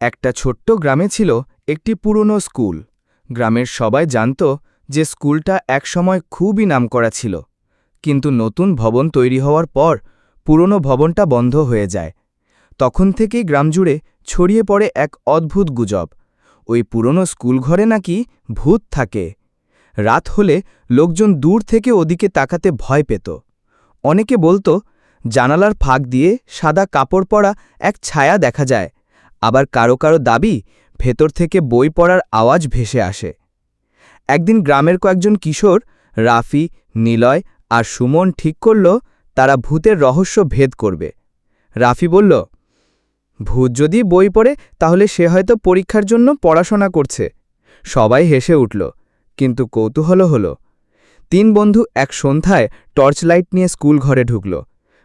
একটা ছোট্ট গ্রামে ছিল একটি পুরনো স্কুল। গ্রামের সবাই জানত যে স্কুলটা একসময় খুবই নামকরা ছিল। কিন্তু নতুন ভবন তৈরি হওয়ার পর পুরনো ভবনটা বন্ধ হয়ে যায়। তখন থেকেই গ্রাম জুড়ে ছড়িয়ে পড়ে এক অদ্ভুত গুজব। ওই পুরনো স্কুলঘরে নাকি ভূত থাকে। রাত হলে লোকজন দূর থেকে ওদিকে তাকাতে ভয় পেত। অনেকে বলতো, জানালার ফাঁক দিয়ে সাদা কাপড় পরা এক ছায়া দেখা যায়। আবার কারও কারও দাবি ভেতর থেকে বই পড়ার আওয়াজ ভেসে আসে। একদিন গ্রামের কয়েকজন কিশোর, রাফি, নিলয় আর সুমন ঠিক করল তারা ভূতের রহস্য ভেদ করবে। রাফি বলল, ভূত যদি বই পড়ে, তাহলে সে হয়তো পরীক্ষার জন্য পড়াশোনা করছে। সবাই হেসে উঠল, কিন্তু কৌতূহল হল। তিন বন্ধু এক সন্ধ্যায় টর্চ লাইট নিয়ে স্কুল ঘরে ঢুকল।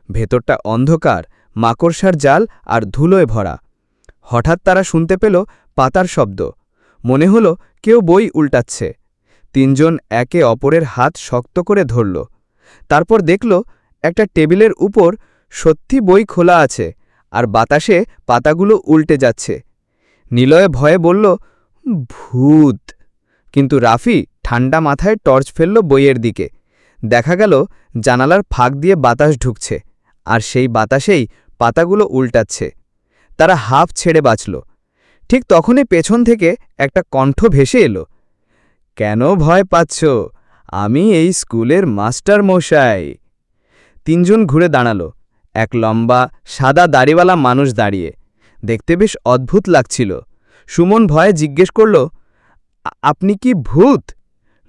ভেতরটা অন্ধকার, মাকড়সার জাল আর ধুলোয় ভরা। হঠাৎ তারা শুনতে পেল পাতার শব্দ। মনে হল কেউ বই উল্টাচ্ছে। তিনজন একে অপরের হাত শক্ত করে ধরল। তারপর দেখল একটা টেবিলের উপর সত্যি বই খোলা আছে আর বাতাসে পাতাগুলো উল্টে যাচ্ছে। নিলয়ে ভয়ে বলল, ভূত! কিন্তু রাফি ঠান্ডা মাথায় টর্চ ফেলল বইয়ের দিকে। দেখা গেল জানালার ফাঁক দিয়ে বাতাস ঢুকছে আর সেই বাতাসেই পাতাগুলো উল্টাচ্ছে। তারা হাফ ছেড়ে বাঁচল। ঠিক তখনই পেছন থেকে একটা কণ্ঠ ভেসে এলো। কেন ভয় পাচ্ছ? আমি এই স্কুলের মাস্টার মশাই। তিনজন ঘুরে দাঁড়াল। এক লম্বা, সাদা দাড়িওয়ালা মানুষ দাঁড়িয়ে। দেখতে বেশ অদ্ভুত লাগছিল। সুমন ভয়ে জিজ্ঞেস করল আপনি কি ভূত?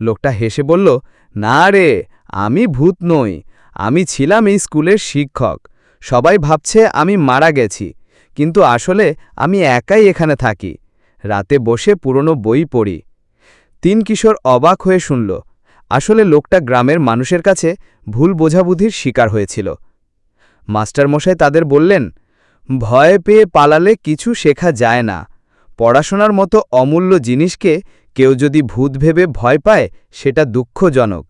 লোকটা হেসে বলল, না রে, আমি ভূত নই। আমি ছিলাম এই স্কুলের শিক্ষক। সবাই ভাবছে আমি মারা গেছি। কিন্তু আসলে আমি একাই এখানে থাকি। রাতে বসে পুরনো বই পড়ি। তিন কিশোর অবাক হয়ে শুনল, আসলে লোকটা গ্রামের মানুষের কাছে ভুল বোঝাবুধির শিকার হয়েছিল। মাস্টারমশাই তাদের বললেন, ভয় পেয়ে পালালে কিছু শেখা যায় না। পড়াশোনার মতো অমূল্য জিনিসকে কেউ যদি ভূত ভেবে ভয় পায়, সেটা দুঃখজনক।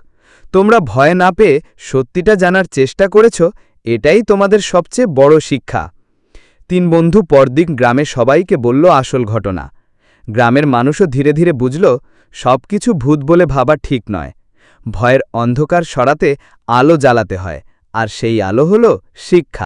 তোমরা ভয় না পেয়ে সত্যিটা জানার চেষ্টা করেছ, এটাই তোমাদের সবচেয়ে বড় শিক্ষা। তিন বন্ধু পরদিন গ্রামে সবাইকে বলল আসল ঘটনা। গ্রামের মানুষও ধীরে ধীরে বুঝল সব কিছু ভূত বলে ভাবা ঠিক নয়। ভয়ের অন্ধকার সরাতে আলো জ্বালাতে হয়, আর সেই আলো হল শিক্ষা।